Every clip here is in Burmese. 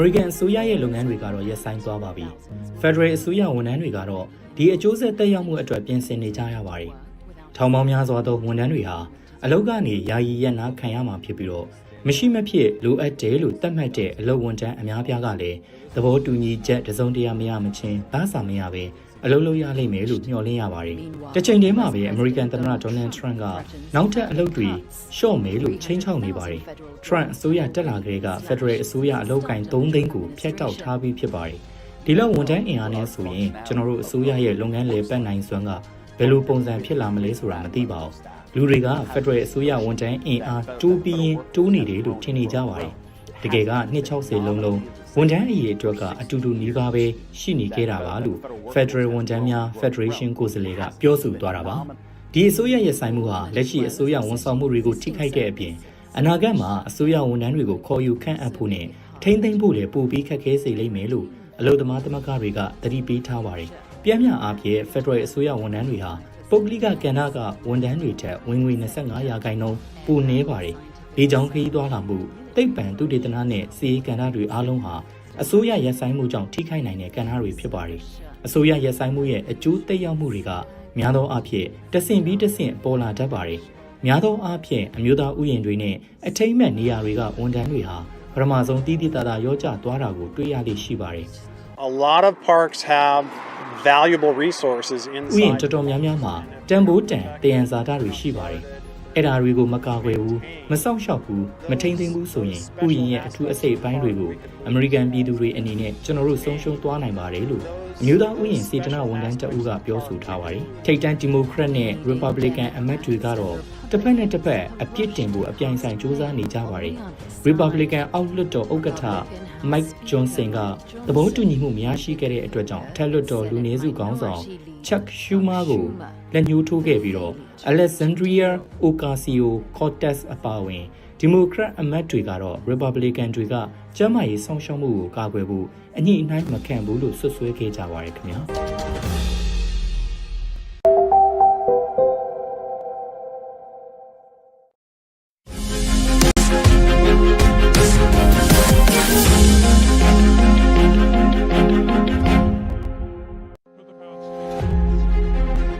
မေရိကန်အစိုးရရဲ့လုပ်ငန်းတွေကတော့ရပ်ဆိုင်းသွားပါပြီ။ Federal အစိုးရဝန်ထမ်းတွေကတော့ဒီအကျိုးဆက်တက်ရောက်မှုအတွက်ပြင်ဆင်နေကြရပါတယ်။ထောင်ပေါင်းများစွာသောဝန်ထမ်းတွေဟာအလုပ်ကနေယာယီရပ်နားခံရမှာဖြစ်ပြီးတော့မရှိမဖြစ်လိုအပ်တယ်လို့သတ်မှတ်တဲ့အလုပ်ဝန်ထမ်းအများပြားကလည်းသဘောတူညီချက်တစ်စုံတရာမရမချင်းဘာသာမရပဲ အလုပ်လုပ်ရလိမ့်မယ်လို့မျှော်လင့်ရပါတယ်။တစ်ချိန်တည်းမှာပဲအမေရိကန်သမ္မတဒေါ်နယ်ထရန့်ကနောက်ထပ်အလုပ်တွေရှော့မယ်လို့ချိန်ချောက်နေပါတယ်။ Trump အစိုးရတက်လာကလေးက Federal အစိုးရအလုပ်ကိုင်3သိန်းကိုဖျက်တောက်ထားပြီးဖြစ်ပါတယ်။ဒီလောက်ဝန်ထမ်းအင်အားနဲ့ဆိုရင်ကျွန်တော်တို့အစိုးရရဲ့လုပ်ငန်းလေပတ်နိုင်စွမ်းကဘယ်လိုပုံစံဖြစ်လာမလဲဆိုတာမသိပါဘူး။လူတွေက Federal အစိုးရဝန်ထမ်းအင်အားတိုးပြီးရင်တိုးနေတယ်လို့ထင်နေကြပါတယ်။တကယ်က260လုံးလုံး ဝန်ထမ်းအရေးအတွက်ကအတူတူနီးပါးပဲရှိနေခဲ့တာပါလို့ Federal ဝန်ထမ်းများ Federation ကိုယ်စားလှယ်ကပြောဆိုသွားတာပါဒီအစိုးရရဲ့ဆိုင်မှုဟာလက်ရှိအစိုးရဝန်ဆောင်မှုတွေကိုထိခိုက်တဲ့အပြင်အနာဂတ်မှာအစိုးရဝန်ထမ်းတွေကိုခေါ်ယူခန့်အပ်ဖို့နဲ့ထိမ့်သိမ်းဖို့လည်းပိုပြီးခက်ခဲစေလိမ့်မယ်လို့အလို့သမားသမဂ္ဂတွေကသတိပေးထားပါတယ်ပြင်းပြအားဖြင့် Federal အစိုးရဝန်ထမ်းတွေဟာပုဂ္ဂလိကကဏ္ဍကဝန်ထမ်းတွေထက်ဝင်ငွေ25ရာခိုင်နှုန်းပိုနည်းပါတယ် ဒီကြောင့်ခရီးသွားလာမှုတိတ်ပံသူတေသနနဲ့စီးကဏ္ဍတွေအားလုံးဟာအစိုးရရက်ဆိုင်မှုကြောင့်ထိခိုက်နိုင်တဲ့ကဏ္ဍတွေဖြစ်ပါတယ်။အစိုးရရက်ဆိုင်မှုရဲ့အကျိုးသက်ရောက်မှုတွေကများသောအားဖြင့်တဆင့်ပြီးတဆင့်ပေါ်လာတတ်ပါတယ်။များသောအားဖြင့်အမျိုးသားဥယျာဉ်တွေနဲ့အထိမ့်မဲ့နေရာတွေကဝန်ထမ်းတွေဟာပထမဆုံးတည်တည်တသာရောကျသွားတာကိုတွေ့ရလိမ့်ရှိပါတယ် A lot of parks have valuable resources ။ဥယျာဉ် inside. တော်တော်များများမှာတန်ဖိုးတန်တယံဇာတတွေရှိပါတယ်။ အဲ့ဒါတွေကိုမကာကွယ်ဘူးမစောင့်ရှောက်ဘူးမထိန်သိမ်းဘူးဆိုရင်ဥယျာဉ်ရဲ့အထူးအစိတ်အပိုင်းတွေကိုအမေရိကန်ပြည်သူတွေအနေနဲ့ကျွန်တော်တို့ဆုံးရှုံးသွားနိုင်ပါတယ်လို့အမျိုးသားဥယျာဉ်စေတနာဝန်ထမ်းတအူးကပြောဆိုထားပါတယ်။ထိပ်တန်းဒီမိုကရက်နဲ့ Republican အမတ်တွေကတော့ တစ်ဖက်နဲ့တစ်ဖက်အပြစ်တင်ဖို့အပြိုင်ဆိုင်စူးစမ်းနေကြပါတယ်။ Republican အောက်လွှတ်တော်ဥက္ကဋ္ဌ Mike Johnson ကသဘောတူညီမှုမရရှိခဲ့တဲ့အတွက်ကြောင့်အထက်လွှတ်တော်လူနည်းစုခေါင်းဆောင် Chuck Schumer ကိုလက်ညှိုးထိုးခဲ့ပြီးတော့ Alexandria Ocasio-Cortez အပါအဝင်ဒီမိုကရက်အမတ်တွေကတော့ Republican တွေကကျန်းမာရေးဆောင်ရှောက်မှုကိုကာကွယ်ဖို့အညှိအနှိုင်းမခံဘူးလို့ဆွဆွဲခဲ့ကြပါတယ်ခင်ဗျာ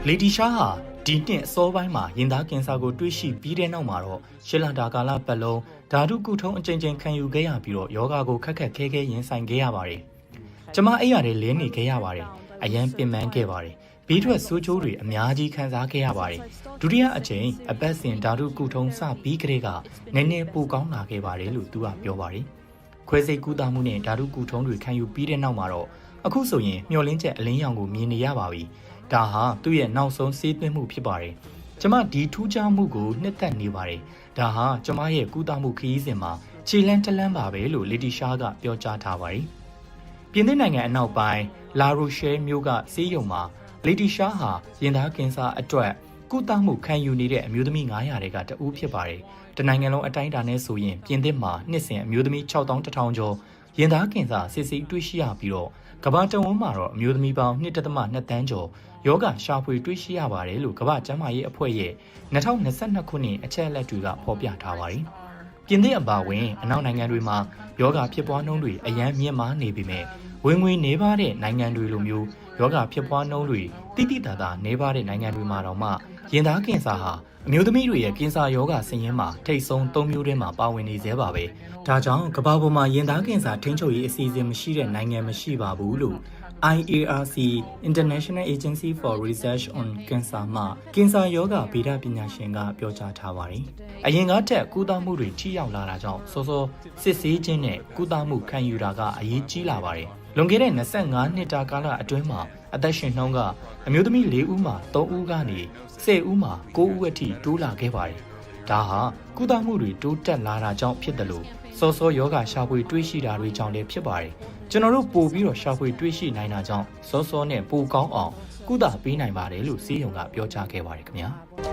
လေဒီရှားဟာဒီနှစ်အစောပိုင်းမှာရင်သားကင်ဆာကိုတွေ့ရှိပြီးတဲ့နောက်မှာတော့ရှစ်လတာကာလပတ်လုံးဓာတုကုထုံးအကြိမ်ကြိမ်ခံယူခဲ့ရပြီးတော့ယောဂါကိုခက်ခက်ခဲခဲရင်ဆိုင်ခဲ့ရပါတယ်။ကျမအဲ့ရတဲ့လင်းနေခဲ့ရပါတယ်။အရန်ပင်ပန်းခဲ့ပါတယ်။ဘေးထွက်ဆိုးချိုးတွေအများကြီးခံစားခဲ့ရပါတယ်။ဒုတိယအကြိမ်အပတ်စဉ်ဓာတုကုထုံးစပြီးကလေးကနည်းနည်းပိုကောင်းလာခဲ့ပါတယ်လို့သူကပြောပါတယ်။ခွဲစိတ်ကူးတာမှုနဲ့ဓာတုကုထုံးတွေခံယူပြီးတဲ့နောက်မှာတော့အခုဆိုရင်မျောလင်းချက်အလင်းရောင်ကိုမြင်နေရပါပြီ။ ဒါဟာသူ့ရဲ့နောက်ဆုံးစေးသွင်းမှုဖြစ်ပါတယ်။ကျမဒီထူးခြားမှုကိုနှစ်သက်နေပါတယ်။ဒါဟာကျမရဲ့ကုသမှုခရီးစဉ်မှာခြေလန်းတလန်းပါပဲလို့လီတီရှားကပြောကြားထားပါတယ်။ပြင်သစ်နိုင်ငံအနောက်ပိုင်းလာရိုရှဲမြို့ကစေးရုံမှာလီတီရှားဟာရင်သားကင်ဆာအတွက်ကုသမှုခံယူနေတဲ့အမျိုးသမီး900တွေကတဦးဖြစ်ပါတယ်။တနိုင်ငံလုံးအတိုင်းအတာနဲ့ဆိုရင်ပြင်သစ်မှာနှစ်စဉ်အမျိုးသမီး6100ကျော်ရင်သားကင်ဆာစစ်ဆေးတွေ့ရှိရပြီးတော့ကမ္ဘာတဝန်းမှာတော့အမျိုးသမီးပေါင်း1.2တန်းကျော် ယောဂရှာဖွေတွေ့ရှိရပါတယ်လို့ကမ္ဘာ့ကျန်းမာရေးအဖွဲ့ရဲ့2022ခုနှစ်အချက်အလက်တွေကဖော်ပြထားပါတယ်။ပြင်သစ်အပါအဝင်အနောက်နိုင်ငံတွေမှာယောဂဖြစ်ပွားနှုန်းတွေအယမ်းမြင့်မားနေပေမဲ့ဝင်ငွေနေပါတဲ့နိုင်ငံတွေလိုမျိုးယောဂဖြစ်ပွားနှုန်းတွေတိတိတသာနေပါတဲ့နိုင်ငံတွေမှာတော့မှရင်သားကင်ဆာဟာအမျိုးသမီးတွေရဲ့ကင်ဆာယောဂဆင်းရဲမှာထိတ်ဆုံး၃မျိုးထဲမှာပါဝင်နေသေးပါပဲ။ဒါကြောင့်ကမ္ဘာပေါ်မှာရင်သားကင်ဆာထိန်းချုပ်ရေးအစီအစဉ်မရှိတဲ့နိုင်ငံမရှိပါဘူးလို့ IARC International Agency for Research on Cancer မှကင်ဆာယောဂဗေဒပညာရှင်ကပြောကြားထားပါတယ်။အရင်ကထက်ကုသမှုတွေထိရောက်လာတာကြောင့်စောစောစစ်ဆေးခြင်းနဲ့ကုသမှုခံယူတာကအရေးကြီးလာပါတယ်။လွန်ခဲ့တဲ့25နှစ်တာကာလအတွင်းမှာအသက်ရှင်နှုန်းကအမျိုးသမီး၄ဦးမှာ3ဦးကနေ10ဦးမှာ9ဦးအထိတိုးလာခဲ့ပါတယ်။ဒါဟာကုသမှုတွေတိုးတက်လာတာကြောင့်ဖြစ်တယ်လို့ စောစောယောဂရှာဖွေတွေးရှိတာတွေကြောင့်လည်းဖြစ်ပါတယ်။ကျွန်တော်တို့ပို့ပြီးတော့ရှာဖွေတွေးရှိနိုင်တာကြောင့်စောစောနဲ့ပိုကောင်းအောင်ကုသပေးနိုင်ပါတယ်လို့စီးရုံကပြောကြားခဲ့ပါတယ်ခင်ဗျာ။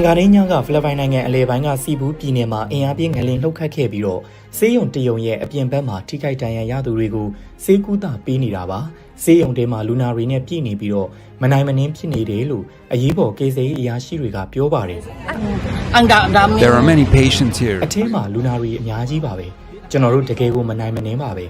င်္င်္ဂါနေ့ညကဖိလစ်ပိုင်နိုင်ငံအလဲပိုင်းကစီဘူးပြည်နယ်မှာအင်အားပြင်းငလင်လှုပ်ခတ်ခဲ့ပြီးတော့စေးရုံတရုံရဲ့အပြင်ဘက်မှာထိခိုက်ဒဏ်ရာရသူတွေကိုစေးကူးတာပေးနေတာပါစေးရုံတဲမှာလူနာတွေနဲ့ပြည်နေပြီးတော့မနိုင်မနှင်းဖြစ်နေတယ်လို့အရေးပေါ်ကေဆေးအရာရှိတွေကပြောပါတယ် Ang da- dami. There are many patients here. အထင်းမှာလူနာတွေအများကြီးပါပဲကျွန်တော်တို့တကယ်ကိုမနိုင်မနှင်းပါပဲ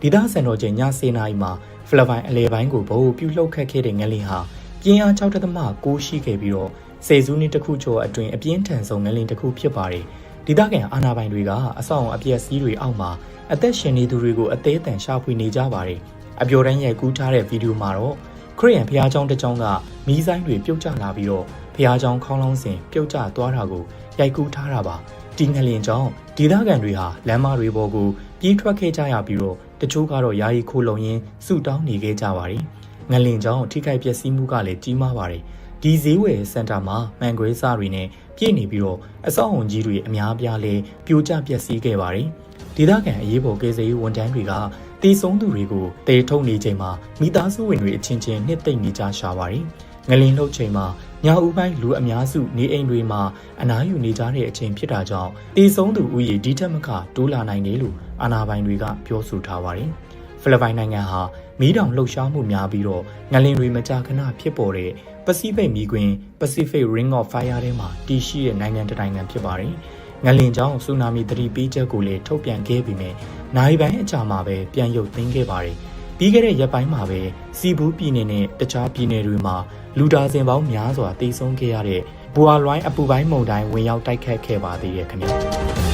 ဒေသစံတော်ချိန်ည7:00နာရီမှာဖိလစ်ပိုင်အလဲပိုင်းကိုဘိုးပြုတ်လှုပ်ခတ်ခဲ့တဲ့ငလင်ဟာပြင်းအား6.6ရှိခဲ့ပြီးတော့ စေစုနှစ်တစ်ခုကျော်အတွင်းအပြင်းထန်ဆုံးငလင်တစ်ခုဖြစ်ပါတယ်။ဒေသခံအာဏာပိုင်တွေကအဆောင်အပျက်စီးတွေအောက်မှာအသက်ရှင်နေသူတွေကိုအသေးအံရှာဖွေနေကြပါတယ်။အပျော်တမ်းရိုက်ကူးထားတဲ့ဗီဒီယိုမှာတော့ခရီးရန်ဖျားချောင်းတစ်ချောင်းကမီးဆိုင်တွေပြုတ်ကျလာပြီးတော့ဖျားချောင်းခေါင်းလောင်းစဉ်ပြုတ်ကျသွားတာကိုရိုက်ကူးထားတာပါ။ဒီငလင်ကြောင့်ဒေသခံတွေဟာလမ်းမတွေပေါ်ကိုပြေးထွက်ခဲ့ကြရပြီးတော့တချို့ကတော့ယာယီခိုလုံရင်းဆူတောင်းနေခဲ့ကြပါတယ်။ငလင်ကြောင့်ထိခိုက်ပျက်စီးမှုကလည်းကြီးမားပါတယ်။ ဒီဈေးဝယ်စင်တာမှာမှန်ခွဲစားတွေနဲ့ပြည့်နေပြီးတော့အဆောက်အုံကြီးတွေအများပြားလဲပြိုကျပျက်စီးခဲ့ပါတယ်ဒေသခံအရေးပေါ်ကယ်ဆယ်ရေးဝန်ထမ်းတွေကတေဆုံးသူတွေကိုတေထုတ်နေချိန်မှာမိသားစုဝင်တွေအချင်းချင်းနှစ်သိမ့်နေကြရှာပါတယ်ငလင်လှုပ်ချိန်မှာညဦးပိုင်းလူအများစုနေအိမ်တွေမှာအနားယူနေကြတဲ့အချိန်ဖြစ်တာကြောင့်တေဆုံးသူဦးရေဒီထက်မကတိုးလာနိုင်တယ်လို့အာဏာပိုင်တွေကပြောဆိုထားပါတယ်။ဖိလစ်ပိုင်နိုင်ငံဟာမီးတောင်လှုပ်ရှားမှုများပြီးတော့ငလင်တွေမကြာခဏဖြစ်ပေါ်တဲ့ ပစိဖိတ်မီးကွင်း Pacific Ring of Fire ထဲမှာတည်ရှိတဲ့နိုင်ငံတစ်နိုင်ငံဖြစ်ပါတယ်။ငလင်ကြောင့်ဆူနာမီသတိပေးချက်ကိုလည်းထုတ်ပြန်ခဲ့ပြီးမြဲနိုင်ပိုင်းအကြာမှာပဲပြန်ရုပ်သိမ်းခဲ့ပါတယ်။ပြီးခဲ့တဲ့ရက်ပိုင်းမှာပဲစီဘူးပြည်နယ်နဲ့တခြားပြည်နယ်တွေမှာလူဒါစင်ပေါင်းများစွာတိတ်ဆုံးခဲ့ရတဲ့ဘူအာလွိုင်းအပူပိုင်းမုန်တိုင်းဝင်ရောက်တိုက်ခတ်ခဲ့ပါသေးတယ်ခင်ဗျာ။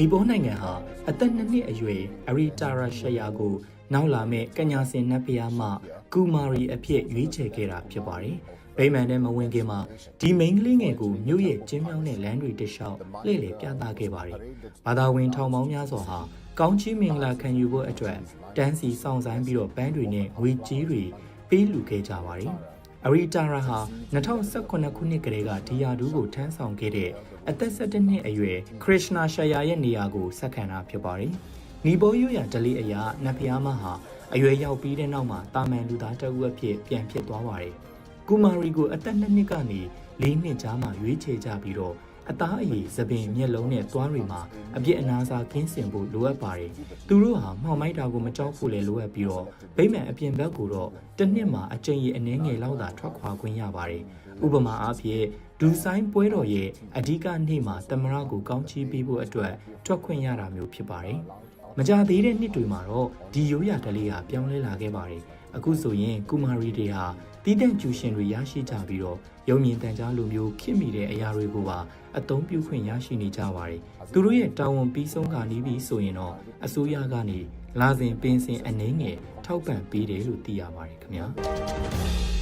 နီပေါနိုင်ငံဟာအသက်နှစ်နှစ်အရွယ်အရီတာရာရှယာကို နောက်လာမဲ့ကညာစင်နတ်ဖျားမှကူမာရီအဖြစ်ရွေးချယ်ခဲ့တာဖြစ်ပါတယ်။ဗိမာန်ထဲမဝင်ခင်မှာဒီမိန်းကလေးငယ်ကိုမြို့ရဲ့ကျင်းမြောင်းတဲ့လမ်းတွေတစ်လျှောက်လှည့်လည်ပြသခဲ့ပါတယ်။ဘာသာဝင်ထောင်ပေါင်းများစွာဟာကောင်းချီးမင်္ဂလာခံယူဖို့အတွက်တန်းစီဆောင်ဆိုင်ပြီးတော့ပန်းတွေနဲ့ငွေကြေးတွေပေးလူခဲ့ကြပါတယ်။ အရီတာရာဟာ2018ခုနှစ်ကတည်းကဒီယာဒူးကိုထမ်းဆောင်ခဲ့တဲ့အသက်17နှစ်အရွယ်ခရစ်နာရှာယာရဲ့နေရာကိုဆက်ခံတာဖြစ်ပါတယ်။နီပိုယိုရဒလီအရာနတ်ဖျားမဟာအရွယ်ရောက်ပြီးတဲ့နောက်မှာတာမန်လူသားတအုပ်အဖြစ်ပြန်ဖြစ်သွားပါတယ်။ကူမာရီကိုအသက်2နှစ်ကနေ4နှစ်ကြားမှာရွေးချယ်ကြပြီးတော့ အသားအရည်သပင်မျက်လုံးနဲ့သွားတွေမှာအပြစ်အနာစာကင်းစင်ဖို့လိုအပ်ပါတယ်။သူတို့ဟာမှောင်မိုက်တာကိုမကြောက်ဖို့လည်းလိုအပ်ပြီးတော့ဗိမ္မာန်အပြင်ဘက်ကိုတော့တစ်နှစ်မှာအကြိမ်ရအနည်းငယ်လောက်သာထွက်ခွာခွင့်ရပါတယ်။ဥပမာအားဖြင့်ဒူဆိုင်ပွဲတော်ရဲ့အဓိကနေ့မှာတမရကိုကောင်းချီးပေးဖို့အတွက်ထွက်ခွင့်ရတာမျိုးဖြစ်ပါတယ်။မကြသေးတဲ့နှစ်တွေမှာတော့ဒီရိုးရာဓလေ့ဟာပြောင်းလဲလာခဲ့ပါတယ်။အခုဆိုရင်ကုမာရီတွေဟာတီးတန့်ကျူရှင်တွေရရှိကြပြီးတော့ ရုံမြင်တန်ကြားလိုမျိုးခင်မိတဲ့အရာတွေကိုပါအသုံးပြုခွင့်ရရှိနေကြပါတယ်။သူတို့ရဲ့တာဝန်ပြီးဆုံးခါနီးပြီးဆိုရင်တော့အစိုးရကနေလာစဉ်ပင်စင်အနေငယ်ထောက်ပံ့ပေးတယ်လို့သိရပါတယ်ခင်ဗျာ။